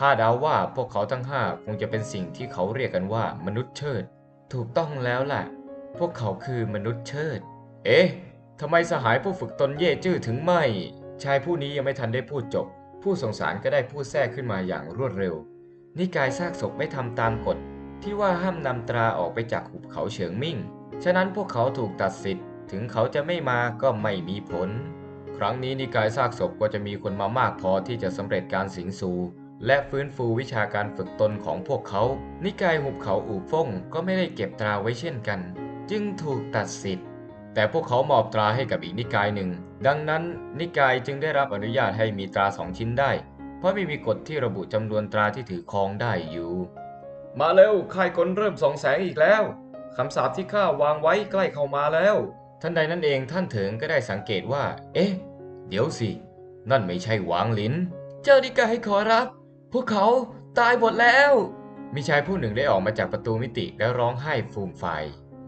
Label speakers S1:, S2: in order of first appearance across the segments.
S1: ข้าเดาว่าพวกเขาทั้งห้าคงจะเป็นสิ่งที่เขาเรียกกันว่ามนุษย์เชิด ถูกต้องแล้วล่ะ พวกเขาคือมนุษย์เชิด เอ๊ะทำไมสหายผู้ฝึกตนเย่จื้อถึงไม่ ชายผู้นี้ยังไม่ทันได้พูดจบ ผู้สงสารก็ได้พูดแทรกขึ้นมาอย่างรวดเร็ว นิกายซากศพไม่ทำตามกฎ ที่ว่าห้ามนำตราออกไปจากหุบเขาเฉิงมิ่ง ฉะนั้นพวกเขาถูกตัดสิทธิ์ ถึงเขาจะไม่มาก็ไม่มีผล ครั้งนี้นิกายซากศพก็จะมีคนมามากพอที่จะสำเร็จการสิงสู และฟื้นฟูวิชาการฝึกตนของพวกเขา นิกายหุบเขาอู่ฟ่งก็ไม่ได้เก็บตราไว้เช่นกัน จึงถูกตัดสิทธิ์ แต่พวกเขามอบตราให้กับอีกนิกายหนึ่ง ดังนั้นนิกายจึงได้รับอนุญาตให้มีตราสองชิ้นได้ เพราะไม่มีกฎที่ระบุจำนวนตราที่ถือครองได้อยู่ มาเร็วค่ายกลเริ่มส่องแสงอีกแล้วคำสาปที่ข้าวางไว้ใกล้เข้ามาแล้ว ท่านใดนั่นเองท่านเถิงก็ได้สังเกตว่า เอ๊ะ เดี๋ยวสิ นั่นไม่ใช่หวางลิน เจ้านิกายขอรับ พวกเขาตายหมดแล้ว มีชายผู้หนึ่งได้ออกมาจากประตูมิติและร้องไห้ฟูมไฟ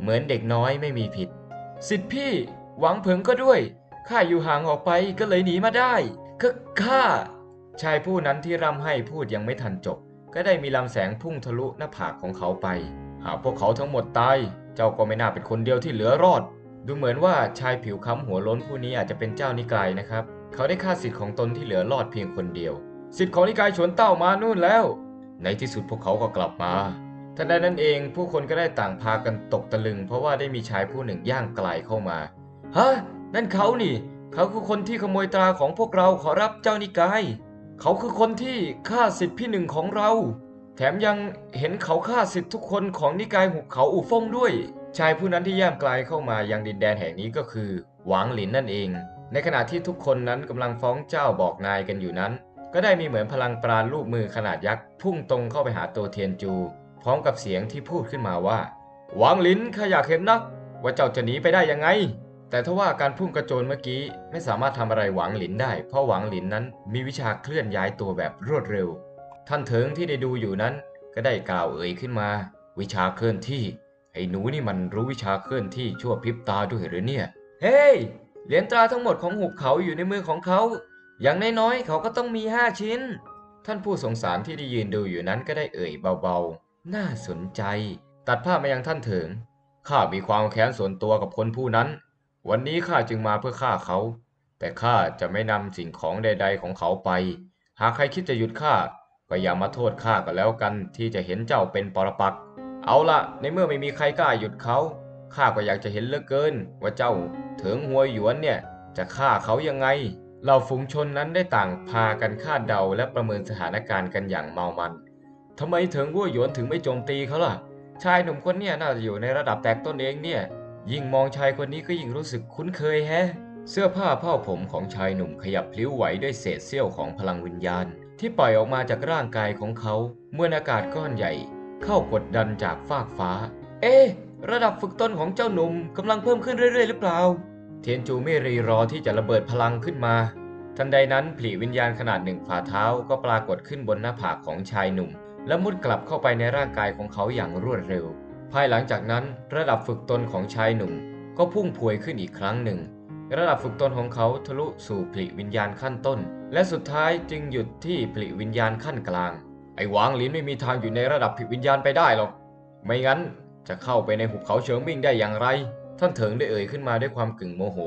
S1: เหมือนเด็กน้อยไม่มีผิด สิทธิพี่ หวังเผิงก็ด้วย ข้าอยู่ห่างออกไปก็เลยหนีมาได้ก็ข้า ชายผู้นั้นที่ร่ำให้พูดยังไม่ทันจบ ก็ได้มีลำแสงพุ่งทะลุหน้าผากของเขาไป หากพวกเขาทั้งหมดตาย เจ้าก็ไม่น่าเป็นคนเดียวที่เหลือรอด ดูเหมือนว่าชายผิวค้ำหัวล้นผู้นี้อาจจะเป็นเจ้านิกายนะครับ เขาได้ฆ่าสิทธิ์ของตนที่เหลือรอดเพียงคนเดียว สิทธิ์ของนิกายฉวนเต้ามานู่นแล้ว ในที่สุดพวกเขาก็กลับมาทันใดนั้นเองผู้คนก็ได้ต่างพากันตกตะลึง เพราะว่าได้มีชายผู้หนึ่งย่างไกลเข้ามา ฮะ นั่นเขานี่ เขาคือคนที่ขโมยตราของพวกเราขอรับเจ้านิกาย เขาคือคนที่ฆ่าสิทธิพี่หนึ่งของเรา แถมยังเห็นเขาฆ่าสิทธิทุกคนของนิกายหุบเขาอู่ฟงด้วย ชายผู้นั้นที่ย่างไกลเข้ามายังดินแดนแห่งนี้ก็คือ หวางหลินนั่นเอง ในขณะที่ทุกคนนั้นกำลังฟ้องเจ้าบอกนายกันอยู่นั้น ก็ได้มีเหมือนพลังปราณรูปมือขนาดยักษ์พุ่งตรงเข้าไปหาตัวเทียนจู พร้อมกับเสียงที่พูดขึ้นมาว่า หวางลินข้าอยากเห็นนัก ว่าเจ้าจะหนีไปได้ยังไง แต่ทว่าการพุ่งกระโจนเมื่อกี้ไม่สามารถทำอะไรหวังหลินได้ เพราะหวังหลินนั้นมีวิชาเคลื่อนย้ายตัวแบบรวดเร็ว ท่านเถิงที่ได้ดูอยู่นั้น ก็ได้กล่าวเอ่ยขึ้นมา วิชาเคลื่อนที่ ไอ้หนูนี่มันรู้วิชาเคลื่อนที่ชั่วพริบตาด้วยหรือเนี่ย เฮ้ยเหรียญตราทั้งหมดของหุบเขาอยู่ในมือของเขา อย่างน้อยๆ เขาก็ต้องมีห้าชิ้น ท่านผู้สงสารที่ได้ยืนดูอยู่นั้นก็ได้เอ่ยเบาๆ น่าสนใจ ตัดภาพมายังท่านเถิง ข้ามีความแค้นส่วนตัวกับคนผู้นั้น วันนี้ข้าจึงมาเพื่อฆ่าเขา แต่ข้าจะไม่นำสิ่งของใด ๆ ของเขาไป หากใครคิดจะหยุดข้าก็อย่ามาโทษข้าก็แล้วกันที่จะเห็นเจ้าเป็นปรปักษ์เอาละในเมื่อไม่มีใครกล้าหยุดเขาข้าก็อยากจะเห็นเหลือเกิน ว่าเจ้าเถิงหัวหยวนเนี่ยจะฆ่าเขายังไง เหล่าฝูงชนนั้นได้ต่างพากันคาดเดาและประเมินสถานการณ์กันอย่างเมามันทำไมเถิงหัวหยวนถึงไม่โจมตีเขาล่ะ ชายหนุ่มคนนี่ยน่าจะอยู่ในระดับแตกต้นเองเนี่ย ยิ่งมองชายคนนี้ก็ยิ่งรู้สึกคุ้นเคยแฮะ เสื้อผ้าผ้าผมของชายหนุ่มขยับพลิ้วไหวด้วยเศษเสี้ยวของพลังวิญญาณ ที่ปล่อยออกมาจากร่างกายของเขาเมื่ออากาศก้อนใหญ่ เข้ากดดันจากฟากฟ้า เอ๊ะระดับฝึกตนของเจ้าหนุ่มกำลังเพิ่มขึ้นเรื่อยๆ หรือเปล่า เทียนจูไม่รีรอที่จะระเบิดพลังขึ้นมา ทันใดนั้นผีวิญญาณขนาดหนึ่งฝ่าเท้าก็ปรากฏขึ้นบนหน้าผากของชายหนุ่ม และมุดกลับเข้าไปในร่างกายของเขาอย่างรวดเร็ว ภายหลังจากนั้นระดับฝึกตนของชายหนุ่ม ก็พุ่งพวยขึ้นอีกครั้งหนึ่ง ระดับฝึกตนของเขาทะลุสู่ผลิวิญญาณขั้นต้น และสุดท้ายจึงหยุดที่ผลิวิญญาณขั้นกลาง ไอ้หวางลินไม่มีทางอยู่ในระดับผลิวิญญาณไปได้หรอก ไม่งั้นจะเข้าไปในหุบเขาเฉิงมิ่งได้อย่างไร ท่านเถิงได้เอ่ยขึ้นมาด้วยความกึ่งโมโห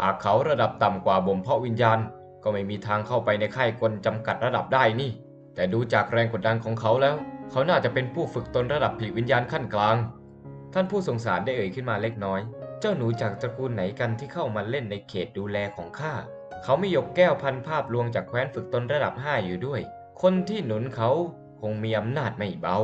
S1: หากเขาระดับต่ำกว่าบ่มเพาะวิญญาณ ก็ไม่มีทางเข้าไปในค่ายกลจำกัดระดับได้นี่ แต่ดูจากแรงกดดันของเขาแล้ว เขาน่าจะเป็นผู้ฝึกตนระดับผลิวิญญาณขั้นกลาง ท่านผู้สงสารได้เอ่ยขึ้นมาเล็กน้อย เจ้าหนูจากตระกูลไหนกันที่เข้ามาเล่นในเขตดูแลของข้า เขาไม่ยกแก้วพันภาพลวงจากแคว้นฝึกตนระดับ 5 อยู่ด้วย คนที่หนุนเขาคงมีอำนาจไม่เบา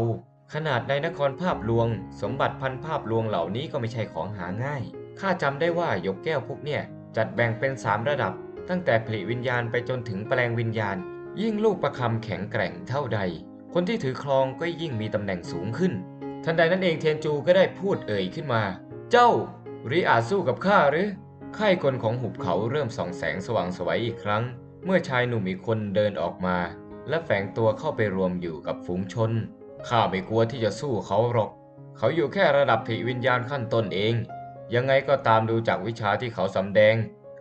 S1: ขนาดในนครภาพลวง สมบัติพันภาพลวงเหล่านี้ก็ไม่ใช่ของหาง่าย ข้าจำได้ว่าหยกแก้วพวกเนี่ย จัดแบ่งเป็น 3 ระดับ ตั้งแต่ผลิวิญญาณไปจนถึงแปลงวิญญาณ ยิ่งลูกประคำแข็งแกร่งเท่าใด คนที่ถือครองก็ยิ่งมีตำแหน่งสูงขึ้น ทันใดนั้นเองเทียนจูก็ได้พูดเอ่ยขึ้นมา เจ้าริอาจสู้กับข้าหรือค่ายกลของหุบเขาเริ่มส่องแสงสว่างไสวยอีกครั้ง เมื่อชายหนุ่มอีกคนเดินออกมา และแฝงตัวเข้าไปรวมอยู่กับฝูงชน ข้าไม่กลัวที่จะสู้เขาหรอก เขาอยู่แค่ระดับผีวิญญาณขั้นต้นเอง ยังไงก็ตามดูจากวิชาที่เขาสำแดง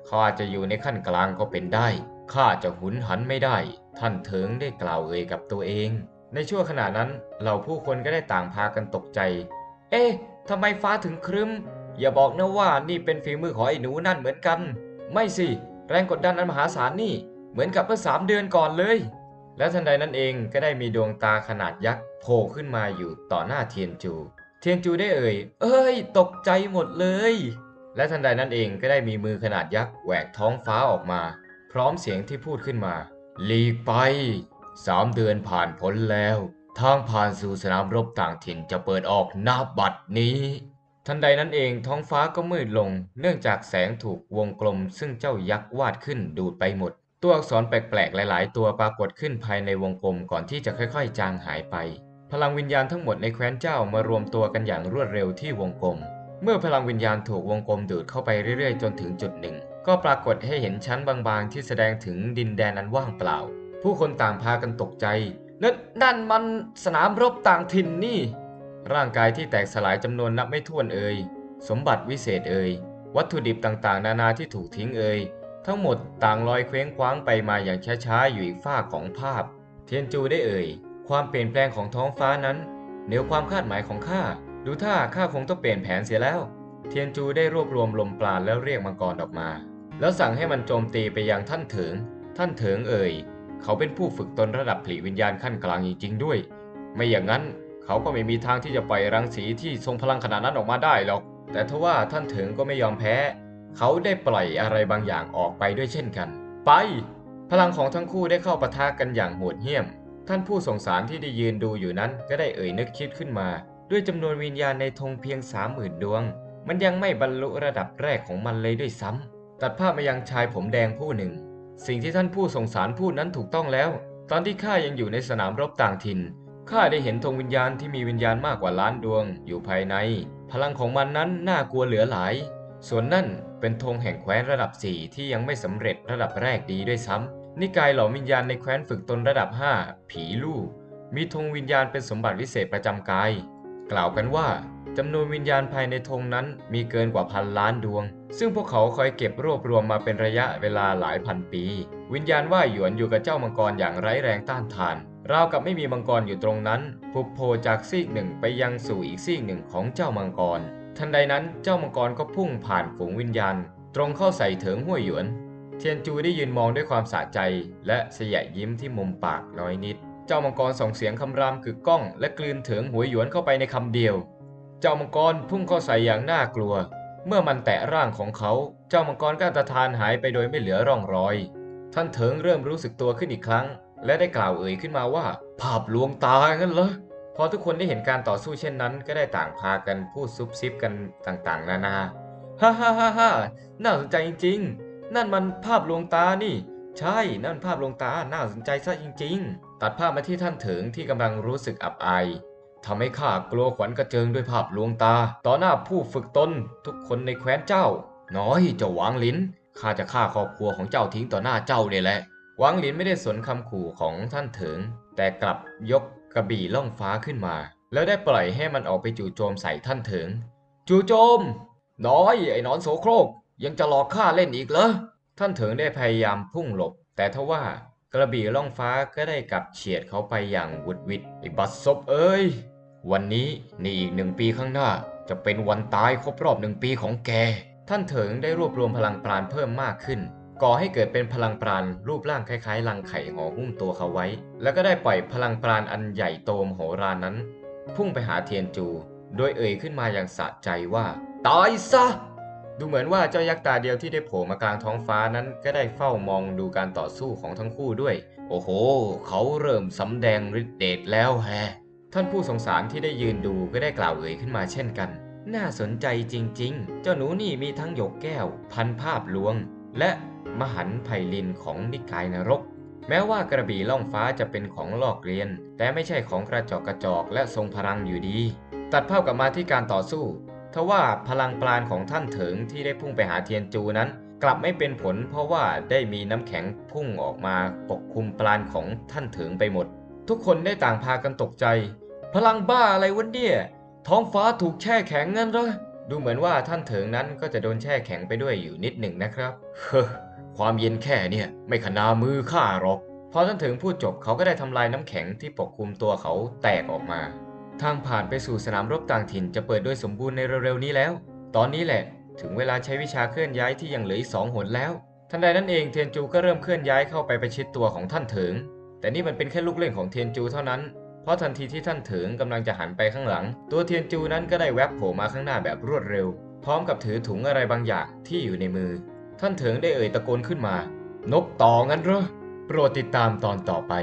S1: เขาอาจจะอยู่ในขั้นกลางก็เป็นได้ ข้าจะหุนหันไม่ได้ ท่านเถิงได้กล่าวเอ่ยกับตัวเอง ในช่วงขณะนั้นเหล่าผู้คนก็ได้ต่างพากันตกใจ เอ๊ะทำไมฟ้าถึงครึ้ม อย่าบอกนะว่านี่เป็นฝีมือของไอ้หนูนั่นเหมือนกัน ไม่สิ แรงกดดันอันมหาศาลนี่ เหมือนกับเมื่อสามเดือนก่อนเลย และทันใดนั้นเองก็ได้มีดวงตาขนาดยักษ์ โผล่ขึ้นมาอยู่ต่อหน้าเทียนจู เทียนจูได้เอ่ย เอ้ย ตกใจหมดเลย และทันใดนั้นเองก็ได้มีมือขนาดยักษ์แหวกท้องฟ้าออกมา พร้อมเสียงที่พูดขึ้นมา หลีกไปสามเดือนผ่านพ้นแล้ว ทางผ่านสู่สนามรบต่างถิ่นจะเปิดออกหน้าบัดนี้ ทันใดนั้นเองท้องฟ้าก็มืดลง เนื่องจากแสงถูกวงกลม ซึ่งเจ้ายักษ์วาดขึ้นดูดไปหมด ตัวอักษรแปลกๆ หลาย ๆ ตัวปรากฏขึ้นภายในวงกลมก่อนที่จะค่อย ๆ จางหายไป พลังวิญญาณทั้งหมดในแคว้นเจ้ามารวมตัวกันอย่างรวดเร็วที่วงกลม เมื่อพลังวิญญาณถูกวงกลมดูดเข้าไปเรื่อยๆ จนถึงจุดหนึ่ง ก็ปรากฏให้เห็นชั้นบางๆ ที่แสดงถึงดินแดนอันว่างเปล่า ผู้คนต่างพากันตกใจนั่นนั่นมันสนามรบต่างถิ่นนี่ ร่างกายที่แตกสลายจำนวนนับไม่ถ้วนเอ่ยสมบัติวิเศษเอ่ยวัตถุดิบต่างๆ นานาที่ถูกทิ้งเอ่ยทั้งหมดต่างลอยเคว้งคว้างไปมาอย่างช้าๆอยู่อีกฝ้าของภาพ เทียนจูได้เอ่ย ความเปลี่ยนแปลงของท้องฟ้านั้นเหนือความคาดหมายของข้า ดูท่าข้าคงต้องเปลี่ยนแผนเสียแล้ว เทียนจูได้รวบรวมลมปราณแล้วเรียกมังกรออกมา แล้วสั่งให้มันโจมตีไปยังท่านเถิง ท่านเถิงเอ่ย เขาเป็นผู้ฝึกตนระดับผลิวิญญาณขั้นกลางจริงๆด้วย ไม่อย่างนั้นเขาก็ไม่มีทางที่จะปล่อยรังสีที่ทรงพลังขนาดนั้นออกมาได้หรอก แต่ทว่าท่านเถิงก็ไม่ยอมแพ้ เขาได้ปล่อยอะไรบางอย่างออกไปด้วยเช่นกัน ไป พลังของทั้งคู่ได้เข้าปะทะกันอย่างโหดเหี้ยม ท่านผู้สงสารที่ได้ยืนดูอยู่นั้นก็ได้เอ่ยนึกคิดขึ้นมา ด้วยจำนวนวิญญาณในธงเพียงสามหมื่นดวง มันยังไม่บรรลุระดับแรกของมันเลยด้วยซ้ำตัดภาพมายังชายผมแดงผู้หนึ่ง สิ่งที่ท่านผู้สงสารพูดนั้นถูกต้องแล้ว ตอนที่ข้ายังอยู่ในสนามรบต่างถิ่นข้าได้เห็นธงวิญญาณที่มีวิญญาณมากกว่าล้านดวงอยู่ภายใน พลังของมันนั้นน่ากลัวเหลือหลาย ส่วนนั่นเป็นธงแห่งแคว้นระดับ 4 ที่ยังไม่สำเร็จระดับแรกดีด้วยซ้ำ นิกายหล่อมวิญญาณในแคว้นฝึกตนระดับ 5 ผีลูกมีธงวิญญาณเป็นสมบัติวิเศษประจำกาย กล่าวกันว่าจำนวนวิญญาณภายในธงนั้นมีเกินกว่าพันล้านดวง ซึ่งพวกเขาคอยเก็บรวบรวมมาเป็นระยะเวลาหลายพันปี วิญญาณว่าหยวนอยู่กับเจ้ามังกรอย่างไร้แรงต้านทาน ราวกับไม่มีมังกรอยู่ตรงนั้นพุบโผจากซีกหนึ่งไปยังสู่อีกซีกหนึ่งของเจ้ามังกร ทันใดนั้นเจ้ามังกรก็พุ่งผ่านฝูงวิญญาณ ตรงเข้าใส่เถิงห้วยหยวน เทียนจูได้ยืนมองด้วยความสะใจ และเสยยิ้มที่มุมปากน้อยนิด เจ้ามังกรส่งเสียงคำรามกึกก้อง และกลืนเถิงหวยหยวนเข้าไปในคำเดียว เจ้ามังกรพุ่งเข้าใส่อย่างน่ากลัว เมื่อมันแตะร่างของเขา เจ้ามังกรก็อันตรธานหายไปโดยไม่เหลือร่องรอย ท่านเถิงเริ่มรู้สึกตัวขึ้นอีกครั้ง และได้กล่าวเอ่ยขึ้นมาว่า ภาพลวงตางั้นเหรอพอทุกคนได้เห็นการต่อสู้เช่นนั้น ก็ได้ต่างพากันพูดซุบซิบกันต่างๆ นานา ฮ่าฮ่าฮ่าฮ่าน่าสนใจจริงๆ นั่นมันภาพลวงตานี่ ใช่นั่นภาพลวงตาน่าสนใจซะจริง ๆ ตัดภาพมาที่ท่านเถิงที่กำลังรู้สึกอับอายทำให้ข้ากลัวขวัญกระเจิงด้วยภาพลวงตา ต่อหน้าผู้ฝึกตนทุกคนในแคว้นเจ้า น้อยเจ้าหวางลินข้าจะฆ่าครอบครัวของเจ้าทิ้งต่อหน้าเจ้าเนี่ยแหละหวางลินไม่ได้สนคำขู่ของท่านเถิง แต่กลับยกกระบี่ล่องฟ้าขึ้นมา แล้วได้ปล่อยให้มันออกไปจู่โจมใส่ท่านเถิง จู่โจม น้อยไอ้นอนโสโครก ยังจะหลอกข้าเล่นอีกเหรอ ท่านเถิงได้พยายามพุ่งหลบ แต่ทว่ากระบี่ล่องฟ้าก็ได้กลับเฉียดเขาไปอย่างวุดวิดไอ้บัดซบเอ้ย วันนี้ในอีกหนึ่งปีข้างหน้า จะเป็นวันตายครบรอบหนึ่งปีของแก ท่านเถิงได้รวบรวมพลังปราณเพิ่มมากขึ้น ก่อให้เกิดเป็นพลังปราณรูปร่างคล้ายๆ รังไข่ห่อหุ้มตัวเขาไว้ แล้วก็ได้ปล่อยพลังปราณอันใหญ่โตมโหฬารนั้น พุ่งไปหาเทียนจู โดยเอ่ยขึ้นมาอย่างสะใจว่า ตายซะ ดูเหมือนว่าเจ้ายักษ์ตาเดียวที่ได้โผล่มากลางท้องฟ้านั้นก็ได้เฝ้ามองดูการต่อสู้ของทั้งคู่ด้วย โอ้โห เขาเริ่มสำแดงฤทธิ์เดชแล้วแฮะ ท่านผู้สงสารที่ได้ยืนดูก็ได้กล่าวเอ่ยขึ้นมาเช่นกัน น่าสนใจจริง ๆ เจ้าหนูนี่มีทั้งหยกแก้ว พันภาพลวง และมหันต์ไพลินของนิกายนรก แม้ว่ากระบี่ล่องฟ้าจะเป็นของลอกเรียน แต่ไม่ใช่ของกระจอกกระจอกและทรงพลังอยู่ดี ตัดภาพกลับมาที่การต่อสู้ ทว่าพลังปราณของท่านเถิงที่ได้พุ่งไปหาเทียนจูนั้น กลับไม่เป็นผล เพราะว่าได้มีน้ำแข็งพุ่งออกมาปกคลุมปราณของท่านเถิงไปหมด ทุกคนได้ต่างพากันตกใจ พลังบ้าอะไรวะเนี่ยท้องฟ้าถูกแช่แข็งงั้นเหรอดูเหมือนว่าท่านเถิงนั้นก็จะโดนแช่แข็งไปด้วยอยู่นิดหนึ่งนะครับ เฮ้อความเย็นแค่เนี่ยไม่ขนามือข้าหรอกพอท่านเถิงพูดจบเขาก็ได้ทำลายน้ำแข็งที่ปกคลุมตัวเขาแตกออกมา ทางผ่านไปสู่สนามรบต่างถิ่นจะเปิดโดยสมบูรณ์ในเร็วๆนี้แล้ว ตอนนี้แหละ ถึงเวลาใช้วิชาเคลื่อนย้ายที่ยังเหลืออีกสองหนแล้ว ทันใดนั้นเองเทียนจูก็เริ่มเคลื่อนย้ายเข้าไปประชิดตัวของท่านเถิง แต่นี่มันเป็นแค่ลูกเล่นของเทียนจูเท่านั้น เพราะทันทีที่ท่านเถิงกำลังจะหันไปข้างหลัง ตัวเทียนจูนั้นก็ได้แวบโผล่มาข้างหน้าแบบรวดเร็ว พร้อมกับถือถุงอะไรบางอย่างที่อยู่ในมือ ท่านเถิงได้เอ่ยตะโกนขึ้นมา นกต่องั้นเหรอ โปรดติดตามตอนต่อไป